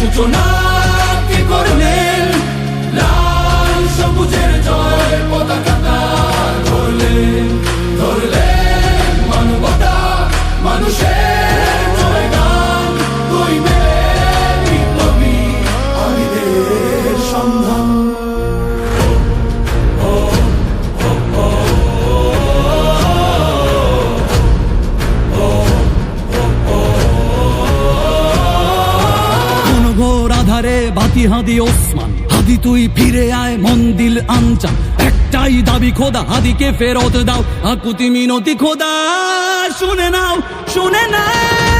সূচনা কে করলেন বাতি হাদি ওসমান, হাদি তুই ফিরে আয় মন্দিল আনচা একটাই দাবি, খোদা, হাদিকে ফেরত দাও। আকুতি মিনতি খোদা, শুনে নাও শুনে নাও।